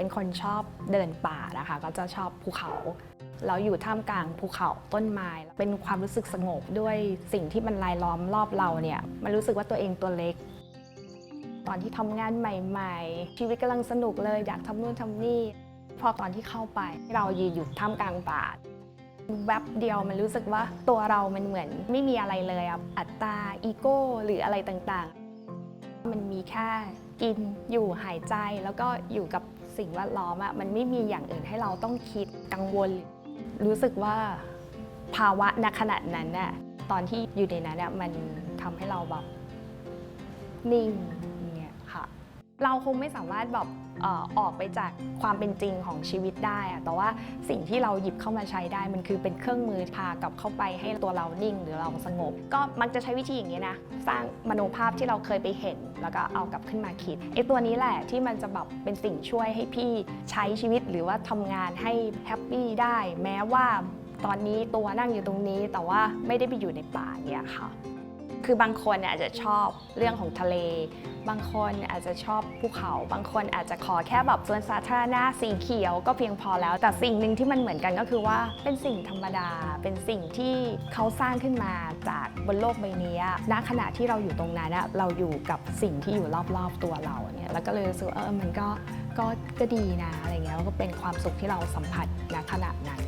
เป็นคนชอบเดินป่านะคะ ก็จะชอบภูเขา เราอยู่ท่ามกลางภูเขาต้นไม้ เป็นความรู้สึกสงบด้วยสิ่งที่มันรายล้อมรอบเราเนี่ยมันรู้สึกว่าตัวเองตัวเล็ก ตอนที่ทำงานใหม่ ๆ ชีวิตกำลังสนุกเลยอยากทำนู่นทำนี่พอตอนที่เข้าไปเรายืนอยู่ท่ามกลางป่าแวบเดียวมันรู้สึกว่าตัวเรามันเหมือนไม่มีอะไรเลยอะอัตตาอีโก้หรืออะไรต่างๆ มันมีแค่กินอยู่หายใจแล้วก็อยู่กับ สิ่งแวดล้อมอะมันไม่มีอย่างอื่นให้เราต้องคิดกังวล รู้สึกว่าภาวะณขณะนั้นน่ะตอนที่อยู่ในนั้นน่ะมันทำให้เราแบบนิ่ง เราคงไม่สามารถแบบออกไปจากความเป็นจริงของชีวิตได้อะแต่ว่าสิ่งที่เราหยิบเข้ามาใช้ได้มันคือเป็นเครื่องมือพากลับเข้าไปให้ตัวเรานิ่งหรือเราสงบ ก็มักจะใช้วิธีอย่างนี้นะ สร้างมโนภาพที่เราเคยไปเห็น แล้วก็เอากลับขึ้นมาคิดไอ้ตัวนี้แหละที่มันจะแบบเป็นสิ่งช่วยให้พี่ใช้ชีวิตหรือว่าทำงานให้แฮปปี้ได้ แม้ว่าตอนนี้ตัวนั่งอยู่ตรงนี้ แต่ว่าไม่ได้ไปอยู่ในป่าเนี่ยค่ะ คือบางคนเนี่ยอาจจะชอบเรื่องของทะเล บางคนอาจจะชอบภูเขา บางคนอาจจะขอแค่แบบสวนสาธารณะสีเขียวก็เพียงพอแล้ว แต่สิ่งหนึ่งที่มันเหมือนกันก็คือว่าเป็นสิ่งธรรมดา เป็นสิ่งที่เขาสร้างขึ้นมาจากบนโลกใบนี้ณขณะที่เราอยู่ตรงนั้นเราอยู่กับสิ่งที่อยู่รอบๆตัวเราเนี่ยแล้วก็เลยรู้สึกเออมันก็ก็ก็ดีนะอะไรเงี้ยแล้วก็เป็นความสุขที่เราสัมผัสณขณะนั้น